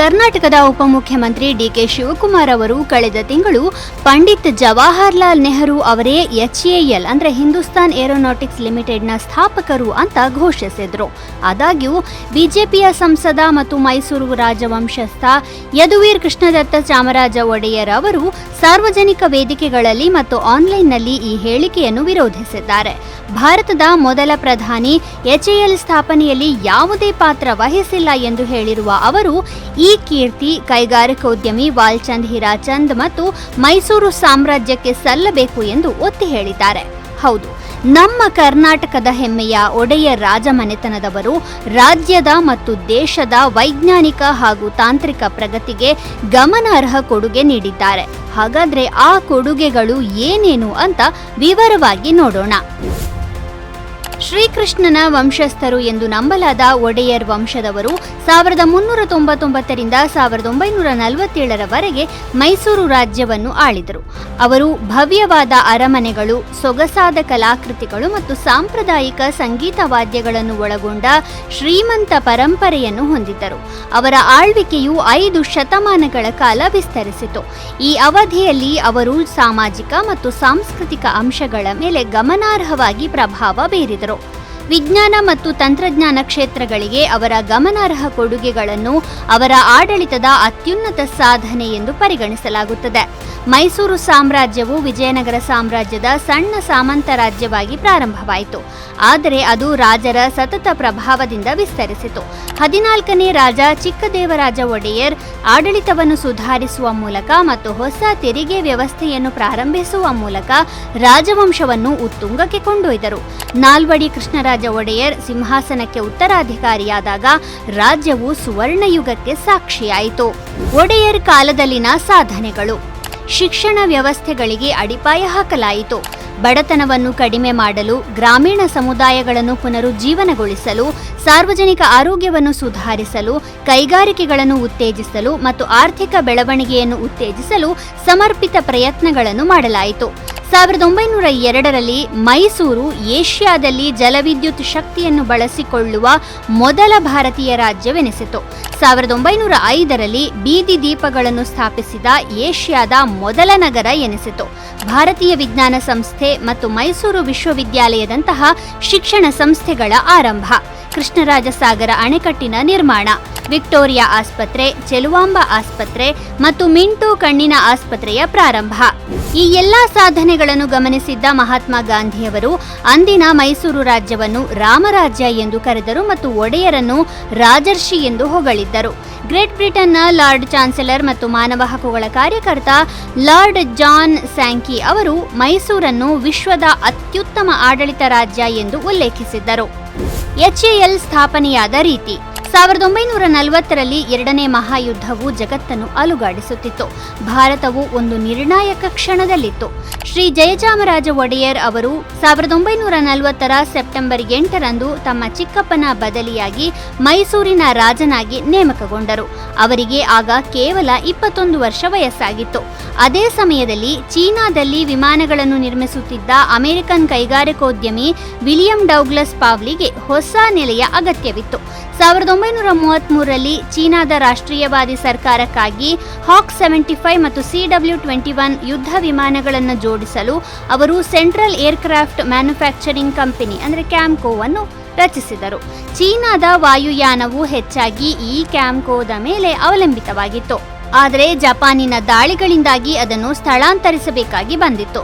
ಕರ್ನಾಟಕದ ಉಪಮುಖ್ಯಮಂತ್ರಿ ಡಿಕೆ ಶಿವಕುಮಾರ್ ಅವರು ಕಳೆದ ತಿಂಗಳು ಪಂಡಿತ್ ಜವಾಹರ್ಲಾಲ್ ನೆಹರು ಅವರೇ ಎಚ್ಎಎಲ್ ಅಂದ್ರೆ ಹಿಂದೂಸ್ತಾನ್ ಏರೋನಾಟಿಕ್ಸ್ ಲಿಮಿಟೆಡ್ನ ಸ್ಥಾಪಕರು ಅಂತ ಘೋಷಿಸಿದ್ರು. ಆದಾಗ್ಯೂ ಬಿಜೆಪಿಯ ಸಂಸದ ಮತ್ತು ಮೈಸೂರು ರಾಜವಂಶಸ್ಥ ಯದುವೀರ್ ಕೃಷ್ಣದತ್ತ ಚಾಮರಾಜ ಒಡೆಯರ್ ಅವರು ಸಾರ್ವಜನಿಕ ವೇದಿಕೆಗಳಲ್ಲಿ ಮತ್ತು ಆನ್ಲೈನ್ನಲ್ಲಿ ಈ ಹೇಳಿಕೆಯನ್ನು ವಿರೋಧಿಸಿದ್ದಾರೆ. ಭಾರತದ ಮೊದಲ ಪ್ರಧಾನಿ ಎಚ್ಎಎಲ್ ಸ್ಥಾಪನೆಯಲ್ಲಿ ಯಾವುದೇ ಪಾತ್ರ ವಹಿಸಿಲ್ಲ ಎಂದು ಹೇಳಿರುವ ಅವರು, ಈ ಕೀರ್ತಿ ಕೈಗಾರಿಕೋದ್ಯಮಿ ವಾಲ್ಚಂದ್ ಹಿರಾಚಂದ್ ಮತ್ತು ಮೈಸೂರು ಸಾಮ್ರಾಜ್ಯಕ್ಕೆ ಸಲ್ಲಬೇಕು ಎಂದು ಒತ್ತಿ ಹೇಳಿದ್ದಾರೆ. ಹೌದು, ನಮ್ಮ ಕರ್ನಾಟಕದ ಹೆಮ್ಮೆಯ ಒಡೆಯ ರಾಜಮನೆತನದವರು ರಾಜ್ಯದ ಮತ್ತು ದೇಶದ ವೈಜ್ಞಾನಿಕ ಹಾಗೂ ತಾಂತ್ರಿಕ ಪ್ರಗತಿಗೆ ಗಮನಾರ್ಹ ಕೊಡುಗೆ ನೀಡಿದ್ದಾರೆ. ಹಾಗಾದ್ರೆ ಆ ಕೊಡುಗೆಗಳು ಏನೇನು ಅಂತ ವಿವರವಾಗಿ ನೋಡೋಣ. ಶ್ರೀಕೃಷ್ಣನ ವಂಶಸ್ಥರು ಎಂದು ನಂಬಲಾದ ಒಡೆಯರ್ ವಂಶದವರು ಸಾವಿರದ ಮುನ್ನೂರ ತೊಂಬತ್ತೊಂಬತ್ತರಿಂದ ಸಾವಿರದ ಒಂಬೈನೂರ ನಲವತ್ತೇಳರವರೆಗೆ ಮೈಸೂರು ರಾಜ್ಯವನ್ನು ಆಳಿದರು. ಅವರು ಭವ್ಯವಾದ ಅರಮನೆಗಳು, ಸೊಗಸಾದ ಕಲಾಕೃತಿಗಳು ಮತ್ತು ಸಾಂಪ್ರದಾಯಿಕ ಸಂಗೀತ ವಾದ್ಯಗಳನ್ನು ಒಳಗೊಂಡ ಶ್ರೀಮಂತ ಪರಂಪರೆಯನ್ನು ಹೊಂದಿದ್ದರು. ಅವರ ಆಳ್ವಿಕೆಯು ಐದು ಶತಮಾನಗಳ ಕಾಲ ವಿಸ್ತರಿಸಿತು. ಈ ಅವಧಿಯಲ್ಲಿ ಅವರು ಸಾಮಾಜಿಕ ಮತ್ತು ಸಾಂಸ್ಕೃತಿಕ ಅಂಶಗಳ ಮೇಲೆ ಗಮನಾರ್ಹವಾಗಿ ಪ್ರಭಾವ ಬೀರಿದರು. ವಿಜ್ಞಾನ ಮತ್ತು ತಂತ್ರಜ್ಞಾನ ಕ್ಷೇತ್ರಗಳಿಗೆ ಅವರ ಗಮನಾರ್ಹ ಕೊಡುಗೆಗಳನ್ನು ಅವರ ಆಡಳಿತದ ಅತ್ಯುನ್ನತ ಸಾಧನೆ ಎಂದು ಪರಿಗಣಿಸಲಾಗುತ್ತದೆ. ಮೈಸೂರು ಸಾಮ್ರಾಜ್ಯವು ವಿಜಯನಗರ ಸಾಮ್ರಾಜ್ಯದ ಸಣ್ಣ ಸಾಮಂತ ರಾಜ್ಯವಾಗಿ ಪ್ರಾರಂಭವಾಯಿತು. ಆದರೆ ಅದು ರಾಜರ ಸತತ ಪ್ರಭಾವದಿಂದ ವಿಸ್ತರಿಸಿತು. ಹದಿನಾಲ್ಕನೇ ರಾಜ ಚಿಕ್ಕದೇವರಾಜ ಒಡೆಯರ್ ಆಡಳಿತವನ್ನು ಸುಧಾರಿಸುವ ಮೂಲಕ ಮತ್ತು ಹೊಸ ತೆರಿಗೆ ವ್ಯವಸ್ಥೆಯನ್ನು ಪ್ರಾರಂಭಿಸುವ ಮೂಲಕ ರಾಜವಂಶವನ್ನು ಉತ್ತುಂಗಕ್ಕೆ ಕೊಂಡೊಯ್ದರು. ನಾಲ್ವಡಿ ಕೃಷ್ಣರಾಜ ಒಡೆಯರ್ ಸಿಂಹಾಸನಕ್ಕೆ ಉತ್ತರಾಧಿಕಾರಿಯಾದಾಗ ರಾಜ್ಯವು ಸುವರ್ಣಯುಗಕ್ಕೆ ಸಾಕ್ಷಿಯಾಯಿತು. ಒಡೆಯರ್ ಕಾಲದಲ್ಲಿನ ಸಾಧನೆಗಳು. ಶಿಕ್ಷಣ ವ್ಯವಸ್ಥೆಗಳಿಗೆ ಅಡಿಪಾಯ ಹಾಕಲಾಯಿತು. ಬಡತನವನ್ನು ಕಡಿಮೆ ಮಾಡಲು, ಗ್ರಾಮೀಣ ಸಮುದಾಯಗಳನ್ನು ಪುನರುಜ್ಜೀವನಗೊಳಿಸಲು, ಸಾರ್ವಜನಿಕ ಆರೋಗ್ಯವನ್ನು ಸುಧಾರಿಸಲು, ಕೈಗಾರಿಕೆಗಳನ್ನು ಉತ್ತೇಜಿಸಲು ಮತ್ತು ಆರ್ಥಿಕ ಬೆಳವಣಿಗೆಯನ್ನು ಉತ್ತೇಜಿಸಲು ಸಮರ್ಪಿತ ಪ್ರಯತ್ನಗಳನ್ನು ಮಾಡಲಾಯಿತು. ಸಾವಿರದ ಒಂಬೈನೂರ ಎರಡರಲ್ಲಿ ಮೈಸೂರು ಏಷ್ಯಾದಲ್ಲಿ ಜಲವಿದ್ಯುತ್ ಶಕ್ತಿಯನ್ನು ಬಳಸಿಕೊಳ್ಳುವ ಮೊದಲ ಭಾರತೀಯ ರಾಜ್ಯವೆನಿಸಿತು. ಸಾವಿರದ ಒಂಬೈನೂರ ಐದರಲ್ಲಿ ಬೀದಿ ದೀಪಗಳನ್ನು ಸ್ಥಾಪಿಸಿದ ಏಷ್ಯಾದ ಮೊದಲ ನಗರ ಎನಿಸಿತು. ಭಾರತೀಯ ವಿಜ್ಞಾನ ಸಂಸ್ಥೆ ಮತ್ತು ಮೈಸೂರು ವಿಶ್ವವಿದ್ಯಾಲಯದಂತಹ ಶಿಕ್ಷಣ ಸಂಸ್ಥೆಗಳ ಆರಂಭ. ಕೃಷ್ಣರಾಜ ಸಾಗರ ಅಣೆಕಟ್ಟಿನ ನಿರ್ಮಾಣ. ವಿಕ್ಟೋರಿಯಾ ಆಸ್ಪತ್ರೆ, ಚೆಲುವಾಂಬ ಆಸ್ಪತ್ರೆ ಮತ್ತು ಮಿಂಟು ಕಣ್ಣಿನ ಆಸ್ಪತ್ರೆಯ ಪ್ರಾರಂಭ. ಈ ಎಲ್ಲಾ ಸಾಧನೆಗಳನ್ನು ಗಮನಿಸಿದ್ದ ಮಹಾತ್ಮ ಗಾಂಧಿಯವರು, ಅಂದಿನ ಮೈಸೂರು ರಾಜ್ಯವನ್ನು ರಾಮರಾಜ್ಯ ಎಂದು ಕರೆದರು ಮತ್ತು ಒಡೆಯರನ್ನು ರಾಜರ್ಷಿ ಎಂದು ಹೊಗಳಿದ್ದರು. ಗ್ರೇಟ್ ಬ್ರಿಟನ್ನ ಲಾರ್ಡ್ ಚಾನ್ಸಲರ್ ಮತ್ತು ಮಾನವ ಹಕ್ಕುಗಳ ಕಾರ್ಯಕರ್ತ ಲಾರ್ಡ್ ಜಾನ್ ಸ್ಯಾಂಕಿ ಅವರು ಮೈಸೂರನ್ನು ವಿಶ್ವದ ಅತ್ಯುತ್ತಮ ಆಡಳಿತ ರಾಜ್ಯ ಎಂದು ಉಲ್ಲೇಖಿಸಿದ್ದರು. ಎಚ್ಎಎಲ್ ಸ್ಥಾಪನೆಯಾದ ರೀತಿ. ಸಾವಿರದ ಒಂಬೈನೂರ ನಲವತ್ತರಲ್ಲಿ ಎರಡನೇ ಮಹಾಯುದ್ಧವು ಜಗತ್ತನ್ನು ಅಲುಗಾಡಿಸುತ್ತಿತ್ತು. ಭಾರತವು ಒಂದು ನಿರ್ಣಾಯಕ ಕ್ಷಣದಲ್ಲಿತ್ತು. ಶ್ರೀ ಜಯಚಾಮರಾಜ ಒಡೆಯರ್ ಅವರು ಸಾವಿರದ ಒಂಬೈನೂರ ನಲವತ್ತರ ಸೆಪ್ಟೆಂಬರ್ ಎಂಟರಂದು ತಮ್ಮ ಚಿಕ್ಕಪ್ಪನ ಬದಲಿಯಾಗಿ ಮೈಸೂರಿನ ರಾಜನಾಗಿ ನೇಮಕಗೊಂಡರು. ಅವರಿಗೆ ಆಗ ಕೇವಲ ಇಪ್ಪತ್ತೊಂದು ವರ್ಷ ವಯಸ್ಸಾಗಿತ್ತು. ಅದೇ ಸಮಯದಲ್ಲಿ ಚೀನಾದಲ್ಲಿ ವಿಮಾನಗಳನ್ನು ನಿರ್ಮಿಸುತ್ತಿದ್ದ ಅಮೆರಿಕನ್ ಕೈಗಾರಿಕೋದ್ಯಮಿ ವಿಲಿಯಂ ಡೌಗ್ಲಸ್ ಪಾವ್ಲಿಗೆ ಹೊಸ ನೆಲೆಯ ಅಗತ್ಯವಿತ್ತು. ಸಾವಿರದ ಒಂಬೈನೂರ ಮೂವತ್ತ್ಮೂರರಲ್ಲಿ ಚೀನಾದ ರಾಷ್ಟ್ರೀಯವಾದಿ ಸರ್ಕಾರಕ್ಕಾಗಿ ಹಾಕ್ ಸೆವೆಂಟಿ ಫೈವ್ ಮತ್ತು ಸಿ ಡಬ್ಲ್ಯೂ ಟ್ವೆಂಟಿ ಒನ್ ಯುದ್ಧ ವಿಮಾನಗಳನ್ನು ಜೋಡಿಸಲು ಅವರು ಸೆಂಟ್ರಲ್ ಏರ್ಕ್ರಾಫ್ಟ್ ಮ್ಯಾನುಫ್ಯಾಕ್ಚರಿಂಗ್ ಕಂಪನಿ, ಅಂದರೆ ಕ್ಯಾಮ್ಕೋವನ್ನು ರಚಿಸಿದರು. ಚೀನಾದ ವಾಯುಯಾನವು ಹೆಚ್ಚಾಗಿ ಈ ಕ್ಯಾಮ್ಕೋದ ಮೇಲೆ ಅವಲಂಬಿತವಾಗಿತ್ತು. ಆದರೆ ಜಪಾನಿನ ದಾಳಿಗಳಿಂದಾಗಿ ಅದನ್ನು ಸ್ಥಳಾಂತರಿಸಬೇಕಾಗಿ ಬಂದಿತ್ತು.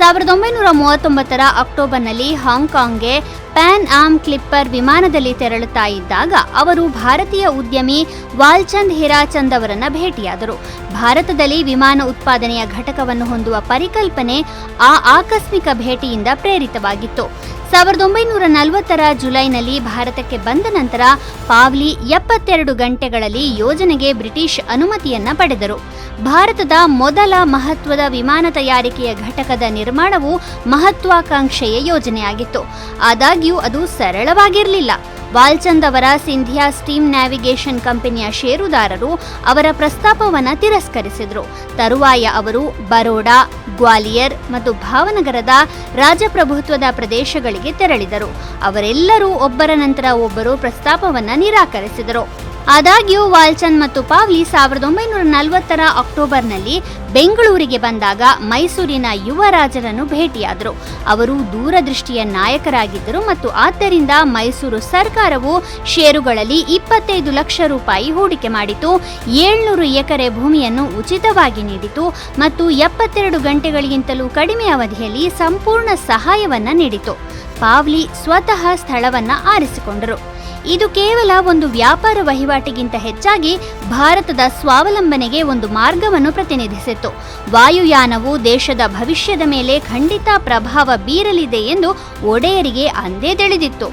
ಸಾವಿರದ ಒಂಬೈನೂರ ಮೂವತ್ತೊಂಬತ್ತರ ಅಕ್ಟೋಬರ್ನಲ್ಲಿ ಹಾಂಗ್ಕಾಂಗ್ಗೆ ಪ್ಯಾನ್ ಆಮ್ ಕ್ಲಿಪ್ಪರ್ ವಿಮಾನದಲ್ಲಿ ತೆರಳುತ್ತಾ ಇದ್ದಾಗ ಅವರು ಭಾರತೀಯ ಉದ್ಯಮಿ ವಾಲ್ಚಂದ್ ಹಿರಾಚಂದ್ ಅವರನ್ನು ಭೇಟಿಯಾದರು. ಭಾರತದಲ್ಲಿ ವಿಮಾನ ಉತ್ಪಾದನೆಯ ಘಟಕವನ್ನು ಹೊಂದುವ ಪರಿಕಲ್ಪನೆ ಆ ಆಕಸ್ಮಿಕ ಭೇಟಿಯಿಂದ ಪ್ರೇರಿತವಾಗಿತ್ತು. ಸಾವಿರದ ಒಂಬೈನೂರ ನಲವತ್ತರ ಜುಲೈನಲ್ಲಿ ಭಾರತಕ್ಕೆ ಬಂದ ನಂತರ ಪಾವ್ಲಿ ಎಪ್ಪತ್ತೆರಡು ಗಂಟೆಗಳಲ್ಲಿ ಯೋಜನೆಗೆ ಬ್ರಿಟಿಷ್ ಅನುಮತಿಯನ್ನ ಪಡೆದರು. ಭಾರತದ ಮೊದಲ ಮಹತ್ವದ ವಿಮಾನ ತಯಾರಿಕೆಯ ಘಟಕದ ನಿರ್ಮಾಣವು ಮಹತ್ವಾಕಾಂಕ್ಷೆಯ ಯೋಜನೆಯಾಗಿತ್ತು. ಆದಾಗ್ಯೂ ಅದು ಸರಳವಾಗಿರಲಿಲ್ಲ. ವಾಲ್ಚಂದ್ ಅವರ ಸಿಂಧಿಯಾ ಸ್ಟೀಮ್ ನ್ಯಾವಿಗೇಷನ್ ಕಂಪನಿಯ ಷೇರುದಾರರು ಅವರ ಪ್ರಸ್ತಾಪವನ್ನು ತಿರಸ್ಕರಿಸಿದರು. ತರುವಾಯ ಅವರು ಬರೋಡಾ, ಗ್ವಾಲಿಯರ್ ಮತ್ತು ಭಾವನಗರದ ರಾಜಪ್ರಭುತ್ವದ ಪ್ರದೇಶಗಳಿಗೆ ತೆರಳಿದರು. ಅವರೆಲ್ಲರೂ ಒಬ್ಬರ ನಂತರ ಒಬ್ಬರು ಪ್ರಸ್ತಾಪವನ್ನು ನಿರಾಕರಿಸಿದರು. ಆದಾಗ್ಯೂ ವಾಲ್ಚಂದ್ ಮತ್ತು ಪಾವ್ಲಿ ಸಾವಿರದ ಒಂಬೈನೂರ ನಲವತ್ತರ ಅಕ್ಟೋಬರ್ನಲ್ಲಿ ಬೆಂಗಳೂರಿಗೆ ಬಂದಾಗ ಮೈಸೂರಿನ ಯುವರಾಜರನ್ನು ಭೇಟಿಯಾದರು. ಅವರು ದೂರದೃಷ್ಟಿಯ ನಾಯಕರಾಗಿದ್ದರು ಮತ್ತು ಆದ್ದರಿಂದ ಮೈಸೂರು ಸರ್ಕಾರವು ಷೇರುಗಳಲ್ಲಿ ಇಪ್ಪತ್ತೈದು ಲಕ್ಷ ರೂಪಾಯಿ ಹೂಡಿಕೆ ಮಾಡಿತು. ಏಳ್ನೂರು ಎಕರೆ ಭೂಮಿಯನ್ನು ಉಚಿತವಾಗಿ ನೀಡಿತು ಮತ್ತು ಎಪ್ಪತ್ತೆರಡು ಗಂಟೆಗಳಿಗಿಂತಲೂ ಕಡಿಮೆ ಅವಧಿಯಲ್ಲಿ ಸಂಪೂರ್ಣ ಸಹಾಯವನ್ನು ನೀಡಿತು. ಪಾವ್ಲಿ ಸ್ವತಃ ಸ್ಥಳವನ್ನು ಆರಿಸಿಕೊಂಡರು. ಇದು ಕೇವಲ ಒಂದು ವ್ಯಾಪಾರ ವಹಿವಾಟಿಗಿಂತ ಹೆಚ್ಚಾಗಿ ಭಾರತದ ಸ್ವಾವಲಂಬನೆಗೆ ಒಂದು ಮಾರ್ಗವನ್ನು ಪ್ರತಿನಿಧಿಸಿತ್ತು. ವಾಯುಯಾನವು ದೇಶದ ಭವಿಷ್ಯದ ಮೇಲೆ ಖಂಡಿತ ಪ್ರಭಾವ ಬೀರಲಿದೆ ಎಂದು ಒಡೆಯರಿಗೆ ಅಂದೇ ತಿಳಿದಿತ್ತು.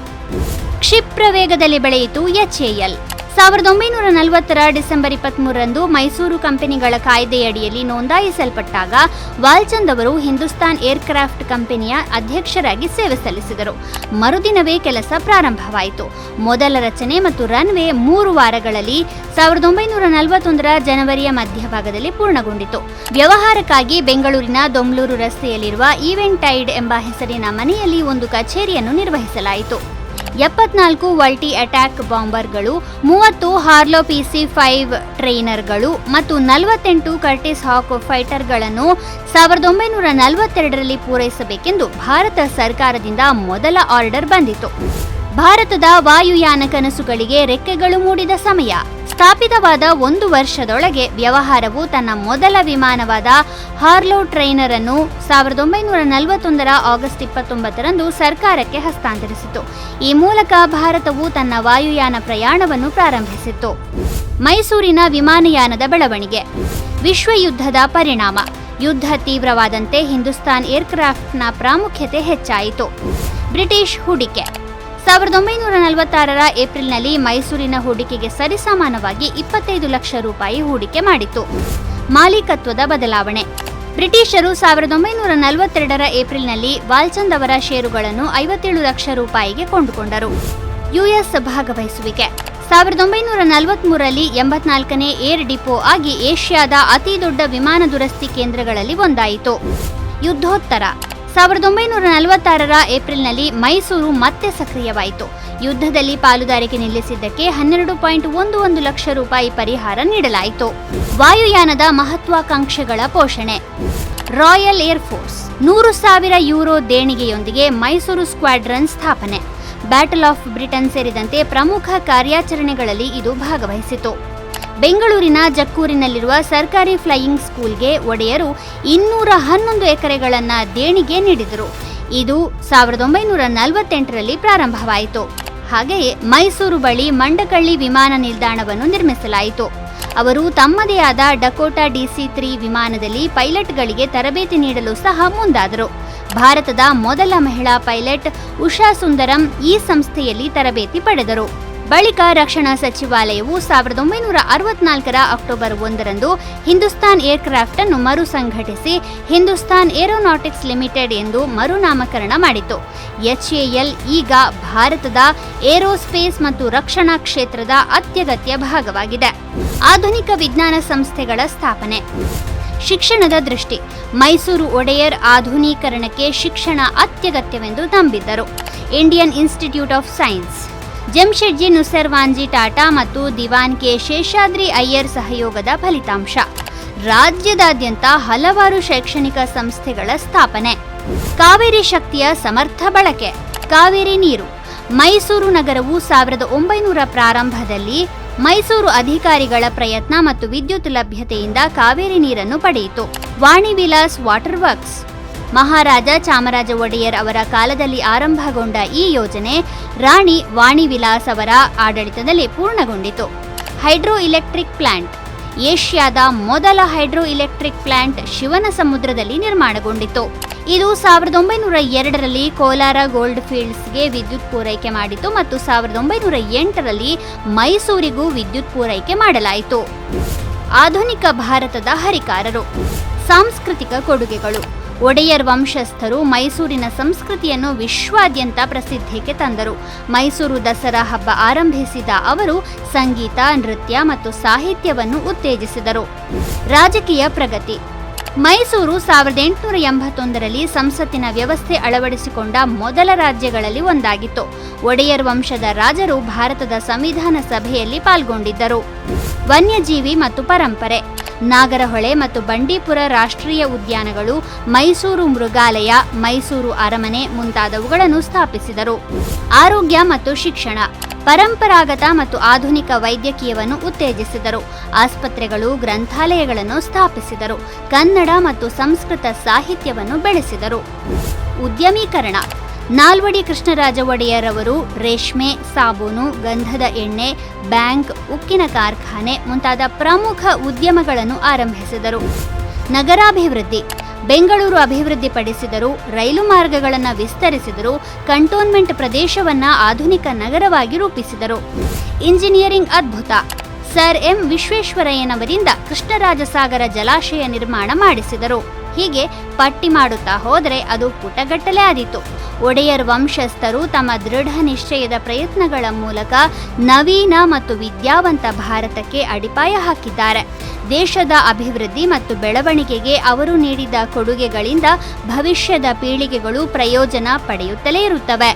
ಕ್ಷಿಪ್ರ ವೇಗದಲ್ಲಿ ಬೆಳೆಯಿತು ಎಚ್ಎಎಲ್. ಸಾವಿರದ ಒಂಬೈನೂರ ನಲವತ್ತರ ಡಿಸೆಂಬರ್ ಇಪ್ಪತ್ಮೂರರಂದು ಮೈಸೂರು ಕಂಪನಿಗಳ ಕಾಯ್ದೆಯಡಿಯಲ್ಲಿ ನೋಂದಾಯಿಸಲ್ಪಟ್ಟಾಗ ವಾಲ್ಚಂದ್ ಅವರು ಹಿಂದೂಸ್ತಾನ್ ಏರ್ಕ್ರಾಫ್ಟ್ ಕಂಪನಿಯ ಅಧ್ಯಕ್ಷರಾಗಿ ಸೇವೆ ಸಲ್ಲಿಸಿದರು. ಮರುದಿನವೇ ಕೆಲಸ ಪ್ರಾರಂಭವಾಯಿತು. ಮೊದಲ ರಚನೆ ಮತ್ತು ರನ್ವೇ ಮೂರು ವಾರಗಳಲ್ಲಿ ಸಾವಿರದ ಒಂಬೈನೂರ ನಲವತ್ತೊಂದರ ಜನವರಿಯ ಮಧ್ಯಭಾಗದಲ್ಲಿ ಪೂರ್ಣಗೊಂಡಿತು. ವ್ಯವಹಾರಕ್ಕಾಗಿ ಬೆಂಗಳೂರಿನ ದೊಮ್ಲೂರು ರಸ್ತೆಯಲ್ಲಿರುವ ಈವೆಂಟ್ ಟೈಡ್ ಎಂಬ ಹೆಸರಿನ ಮನೆಯಲ್ಲಿ ಒಂದು ಕಚೇರಿಯನ್ನು ನಿರ್ವಹಿಸಲಾಯಿತು. ಎಪ್ಪತ್ನಾಲ್ಕು ವಲ್ಟಿ ಅಟ್ಯಾಕ್ ಬಾಂಬರ್ಗಳು, ಮೂವತ್ತು ಹಾರ್ಲೋ ಪಿಸಿ ಫೈವ್ ಟ್ರೈನರ್ಗಳು ಮತ್ತು ನಲವತ್ತೆಂಟು ಕರ್ಟಿಸ್ ಹಾಕ್ ಫೈಟರ್ಗಳನ್ನು ಸಾವಿರದ ಒಂಬೈನೂರ ನಲವತ್ತೆರಡರಲ್ಲಿ ಪೂರೈಸಬೇಕೆಂದು ಭಾರತ ಸರ್ಕಾರದಿಂದ ಮೊದಲ ಆರ್ಡರ್ ಬಂದಿತು ಭಾರತದ ವಾಯುಯಾನ ಕನಸುಗಳಿಗೆ ರೆಕ್ಕೆಗಳು ಮೂಡಿದ ಸಮಯ. ಸ್ಥಾಪಿತವಾದ ಒಂದು ವರ್ಷದೊಳಗೆ ವ್ಯವಹಾರವು ತನ್ನ ಮೊದಲ ವಿಮಾನವಾದ ಹಾರ್ಲೋ ಟ್ರೈನರ್ ಅನ್ನು ಸಾವಿರದ ಒಂಬೈನೂರ ನಲವತ್ತೊಂದರ ಆಗಸ್ಟ್ ಇಪ್ಪತ್ತೊಂಬತ್ತರಂದು ಸರ್ಕಾರಕ್ಕೆ ಹಸ್ತಾಂತರಿಸಿತು. ಈ ಮೂಲಕ ಭಾರತವು ತನ್ನ ವಾಯುಯಾನ ಪ್ರಯಾಣವನ್ನು ಪ್ರಾರಂಭಿಸಿತು ಮೈಸೂರಿನ ವಿಮಾನಯಾನದ ಬೆಳವಣಿಗೆ. ವಿಶ್ವಯುದ್ಧದ ಪರಿಣಾಮ. ಯುದ್ಧ ತೀವ್ರವಾದಂತೆ ಹಿಂದೂಸ್ತಾನ್ ಏರ್ಕ್ರಾಫ್ಟ್ನ ಪ್ರಾಮುಖ್ಯತೆ ಹೆಚ್ಚಾಯಿತು. ಬ್ರಿಟಿಷ್ ಹೂಡಿಕೆ. ಸಾವಿರದ ಒಂಬೈನೂರ ನಲವತ್ತಾರರ ಏಪ್ರಿಲ್ನಲ್ಲಿ ಮೈಸೂರಿನ ಹೂಡಿಕೆಗೆ ಸರಿಸಮಾನವಾಗಿ ಇಪ್ಪತ್ತೈದು ಲಕ್ಷ ರೂಪಾಯಿ ಹೂಡಿಕೆ ಮಾಡಿತು. ಮಾಲೀಕತ್ವದ ಬದಲಾವಣೆ. ಬ್ರಿಟಿಷರು ಸಾವಿರದ ಒಂಬೈನೂರ ನಲವತ್ತೆರಡರ ಏಪ್ರಿಲ್ನಲ್ಲಿ ವಾಲ್ಚಂದ್ ಅವರ ಷೇರುಗಳನ್ನು ಐವತ್ತೇಳು ಲಕ್ಷ ರೂಪಾಯಿಗೆ ಕೊಂಡುಕೊಂಡರು. ಯುಎಸ್ ಭಾಗವಹಿಸುವಿಕೆ. ಸಾವಿರದ ಒಂಬೈನೂರ ನಲವತ್ಮೂರರಲ್ಲಿ ಎಂಬತ್ನಾಲ್ಕನೇ ಏರ್ ಡಿಪೋ ಆಗಿ ಏಷ್ಯಾದ ಅತಿದೊಡ್ಡ ವಿಮಾನ ದುರಸ್ತಿ ಕೇಂದ್ರಗಳಲ್ಲಿ ಒಂದಾಯಿತು. ಯುದ್ಧೋತ್ತರ. ಸಾವಿರದ ಒಂಬೈನೂರ ನಲವತ್ತಾರರ ಏಪ್ರಿಲ್ನಲ್ಲಿ ಮೈಸೂರು ಮತ್ತೆ ಸಕ್ರಿಯವಾಯಿತು. ಯುದ್ಧದಲ್ಲಿ ಪಾಲುದಾರಿಕೆ ನಿಲ್ಲಿಸಿದ್ದಕ್ಕೆ ಹನ್ನೆರಡು ಪಾಯಿಂಟ್ ಒಂದು ಒಂದು ಲಕ್ಷ ರೂಪಾಯಿ ಪರಿಹಾರ ನೀಡಲಾಯಿತು. ವಾಯುಯಾನದ ಮಹತ್ವಾಕಾಂಕ್ಷೆಗಳ ಪೋಷಣೆ. ರಾಯಲ್ ಏರ್ಫೋರ್ಸ್ ನೂರು ಸಾವಿರ ಯೂರೋ ದೇಣಿಗೆಯೊಂದಿಗೆ ಮೈಸೂರು ಸ್ಕ್ವಾಡ್ರನ್ ಸ್ಥಾಪನೆ. ಬ್ಯಾಟಲ್ ಆಫ್ ಬ್ರಿಟನ್ ಸೇರಿದಂತೆ ಪ್ರಮುಖ ಕಾರ್ಯಾಚರಣೆಗಳಲ್ಲಿ ಇದು ಭಾಗವಹಿಸಿತು. ಬೆಂಗಳೂರಿನ ಜಕ್ಕೂರಿನಲ್ಲಿರುವ ಸರ್ಕಾರಿ ಫ್ಲೈಯಿಂಗ್ ಸ್ಕೂಲ್ಗೆ ಒಡೆಯರು ಇನ್ನೂರ ಹನ್ನೊಂದು ಎಕರೆಗಳನ್ನು ದೇಣಿಗೆ ನೀಡಿದರು. ಇದು ಸಾವಿರದ ಒಂಬೈನೂರ ನಲವತ್ತೆಂಟರಲ್ಲಿ ಪ್ರಾರಂಭವಾಯಿತು. ಹಾಗೆಯೇ ಮೈಸೂರು ಬಳಿ ಮಂಡಕಳ್ಳಿ ವಿಮಾನ ನಿಲ್ದಾಣವನ್ನು ನಿರ್ಮಿಸಲಾಯಿತು. ಅವರು ತಮ್ಮದೇ ಆದ ಡಕೋಟಾ ಡಿಸಿ ತ್ರೀ ವಿಮಾನದಲ್ಲಿ ಪೈಲಟ್ಗಳಿಗೆ ತರಬೇತಿ ನೀಡಲು ಸಹ ಮುಂದಾದರು. ಭಾರತದ ಮೊದಲ ಮಹಿಳಾ ಪೈಲಟ್ ಉಷಾ ಸುಂದರಂ ಈ ಸಂಸ್ಥೆಯಲ್ಲಿ ತರಬೇತಿ ಪಡೆದರು. ಬಳಿಕ ರಕ್ಷಣಾ ಸಚಿವಾಲಯವು ಸಾವಿರದ ಒಂಬೈನೂರ ಅರವತ್ನಾಲ್ಕರ ಅಕ್ಟೋಬರ್ ಒಂದರಂದು ಹಿಂದೂಸ್ತಾನ್ ಏರ್ಕ್ರಾಫ್ಟ್ ಅನ್ನು ಮರು ಸಂಘಟಿಸಿ ಹಿಂದೂಸ್ತಾನ್ ಏರೋನಾಟಿಕ್ಸ್ ಲಿಮಿಟೆಡ್ ಎಂದು ಮರುನಾಮಕರಣ ಮಾಡಿತು ಎಚ್ಎಎಲ್ ಈಗ ಭಾರತದ ಏರೋಸ್ಪೇಸ್ ಮತ್ತು ರಕ್ಷಣಾ ಕ್ಷೇತ್ರದ ಅತ್ಯಗತ್ಯ ಭಾಗವಾಗಿದೆ. ಆಧುನಿಕ ವಿಜ್ಞಾನ ಸಂಸ್ಥೆಗಳ ಸ್ಥಾಪನೆ. ಶಿಕ್ಷಣದ ದೃಷ್ಟಿ. ಮೈಸೂರು ಒಡೆಯರ್ ಆಧುನೀಕರಣಕ್ಕೆ ಶಿಕ್ಷಣ ಅತ್ಯಗತ್ಯವೆಂದು ನಂಬಿದ್ದರು. Indian institute of science. Jamsetji Nusserwanji Tata ಮತ್ತು ದಿವಾನ್ ಕೆ ಶೇಷಾದ್ರಿ ಅಯ್ಯರ್ ಸಹಯೋಗದ ಫಲಿತಾಂಶ. ರಾಜ್ಯದಾದ್ಯಂತ ಹಲವಾರು ಶೈಕ್ಷಣಿಕ ಸಂಸ್ಥೆಗಳ ಸ್ಥಾಪನೆ. ಕಾವೇರಿ ಶಕ್ತಿಯ ಸಮರ್ಥ ಬಳಕೆ. ಕಾವೇರಿ ನೀರು. ಮೈಸೂರು ನಗರವು ಸಾವಿರದ ಒಂಬೈನೂರ ಪ್ರಾರಂಭದಲ್ಲಿ ಮೈಸೂರು ಅಧಿಕಾರಿಗಳ ಪ್ರಯತ್ನ ಮತ್ತು ವಿದ್ಯುತ್ ಲಭ್ಯತೆಯಿಂದ ಕಾವೇರಿ ನೀರನ್ನು ಪಡೆಯಿತು. Vani Vilas water works. ಮಹಾರಾಜ ಚಾಮರಾಜ ಒಡೆಯರ್ ಅವರ ಕಾಲದಲ್ಲಿ ಆರಂಭಗೊಂಡ ಈ ಯೋಜನೆ ರಾಣಿ ವಾಣಿ ವಿಲಾಸ್ ಅವರ ಆಡಳಿತದಲ್ಲಿ ಪೂರ್ಣಗೊಂಡಿತು. ಹೈಡ್ರೋ ಇಲೆಕ್ಟ್ರಿಕ್ ಪ್ಲಾಂಟ್, ಏಷ್ಯಾದ ಮೊದಲ ಹೈಡ್ರೋ ಇಲೆಕ್ಟ್ರಿಕ್ ಪ್ಲಾಂಟ್ ಶಿವನ ಸಮುದ್ರದಲ್ಲಿ ನಿರ್ಮಾಣಗೊಂಡಿತು. ಇದು ಸಾವಿರದ ಒಂಬೈನೂರ ಎರಡರಲ್ಲಿ ಕೋಲಾರ ಗೋಲ್ಡ್ ಫೀಲ್ಡ್ಸ್ಗೆ ವಿದ್ಯುತ್ ಪೂರೈಕೆ ಮಾಡಿತು ಮತ್ತು ಸಾವಿರದ ಒಂಬೈನೂರ ಎಂಟರಲ್ಲಿ ಮೈಸೂರಿಗೂ ವಿದ್ಯುತ್ ಪೂರೈಕೆ ಮಾಡಲಾಯಿತು. ಆಧುನಿಕ ಭಾರತದ ಹರಿಕಾರರು, ಸಾಂಸ್ಕೃತಿಕ ಕೊಡುಗೆಗಳು ಒಡೆಯರ್ ವಂಶಸ್ಥರು ಮೈಸೂರಿನ ಸಂಸ್ಕೃತಿಯನ್ನು ವಿಶ್ವಾದ್ಯಂತ ಪ್ರಸಿದ್ಧಿಗೆ ತಂದರು. ಮೈಸೂರು ದಸರಾ ಹಬ್ಬ ಆರಂಭಿಸಿದ ಅವರು ಸಂಗೀತ, ನೃತ್ಯ ಮತ್ತು ಸಾಹಿತ್ಯವನ್ನು ಉತ್ತೇಜಿಸಿದರು. ರಾಜಕೀಯ ಪ್ರಗತಿ. ಮೈಸೂರು ಸಾವಿರದ ಎಂಟುನೂರ ಎಂಬತ್ತೊಂದರಲ್ಲಿ ಸಂಸತ್ತಿನ ವ್ಯವಸ್ಥೆ ಅಳವಡಿಸಿಕೊಂಡ ಮೊದಲ ರಾಜ್ಯಗಳಲ್ಲಿ ಒಂದಾಗಿತ್ತು. ಒಡೆಯರ್ ವಂಶದ ರಾಜರು ಭಾರತದ ಸಂವಿಧಾನ ಸಭೆಯಲ್ಲಿ ಪಾಲ್ಗೊಂಡಿದ್ದರು. ವನ್ಯಜೀವಿ ಮತ್ತು ಪರಂಪರೆ. ನಾಗರಹೊಳೆ ಮತ್ತು ಬಂಡೀಪುರ ರಾಷ್ಟ್ರೀಯ ಉದ್ಯಾನಗಳು, ಮೈಸೂರು ಮೃಗಾಲಯ, ಮೈಸೂರು ಅರಮನೆ ಮುಂತಾದವುಗಳನ್ನು ಸ್ಥಾಪಿಸಿದರು. ಆರೋಗ್ಯ ಮತ್ತು ಶಿಕ್ಷಣ, ಪರಂಪರಾಗತ ಮತ್ತು ಆಧುನಿಕ ವೈದ್ಯಕೀಯವನ್ನು ಉತ್ತೇಜಿಸಿದರು. ಆಸ್ಪತ್ರೆಗಳು, ಗ್ರಂಥಾಲಯಗಳನ್ನು ಸ್ಥಾಪಿಸಿದರು. ಕನ್ನಡ ಮತ್ತು ಸಂಸ್ಕೃತ ಸಾಹಿತ್ಯವನ್ನು ಬೆಳೆಸಿದರು. ಉದ್ಯಮೀಕರಣ ನಾಲ್ವಡಿ ಕೃಷ್ಣರಾಜ ಒಡೆಯರ್ ಅವರು ರೇಷ್ಮೆ, ಸಾಬೂನು, ಗಂಧದ ಎಣ್ಣೆ, ಬ್ಯಾಂಕ್, ಉಕ್ಕಿನ ಕಾರ್ಖಾನೆ ಮುಂತಾದ ಪ್ರಮುಖ ಉದ್ಯಮಗಳನ್ನು ಆರಂಭಿಸಿದರು. ನಗರಾಭಿವೃದ್ಧಿ. ಬೆಂಗಳೂರು ಅಭಿವೃದ್ಧಿಪಡಿಸಿದರು, ರೈಲು ಮಾರ್ಗಗಳನ್ನು ವಿಸ್ತರಿಸಿದರು, ಕಂಟೋನ್ಮೆಂಟ್ ಪ್ರದೇಶವನ್ನು ಆಧುನಿಕ ನಗರವಾಗಿ ರೂಪಿಸಿದರು. ಇಂಜಿನಿಯರಿಂಗ್ ಅದ್ಭುತ. ಸರ್ ಎಂ ವಿಶ್ವೇಶ್ವರಯ್ಯನವರಿಂದ ಕೃಷ್ಣರಾಜಸಾಗರ ಜಲಾಶಯ ನಿರ್ಮಾಣ ಮಾಡಿಸಿದರು. ಹೀಗೆ ಪಟ್ಟಿ ಮಾಡುತ್ತಾ ಹೋದರೆ ಅದು ಪುಟಗಟ್ಟಲೆ ಆದೀತು. ಒಡೆಯರ್ ವಂಶಸ್ಥರು ತಮ್ಮ ದೃಢ ನಿಶ್ಚಯದ ಪ್ರಯತ್ನಗಳ ಮೂಲಕ ನವೀನ ಮತ್ತು ವಿದ್ಯಾವಂತ ಭಾರತಕ್ಕೆ ಅಡಿಪಾಯ ಹಾಕಿದ್ದಾರೆ. ದೇಶದ ಅಭಿವೃದ್ಧಿ ಮತ್ತು ಬೆಳವಣಿಗೆಗೆ ಅವರು ನೀಡಿದ ಕೊಡುಗೆಗಳಿಂದ ಭವಿಷ್ಯದ ಪೀಳಿಗೆಗಳು ಪ್ರಯೋಜನ ಪಡೆಯುತ್ತಲೇ ಇರುತ್ತವೆ.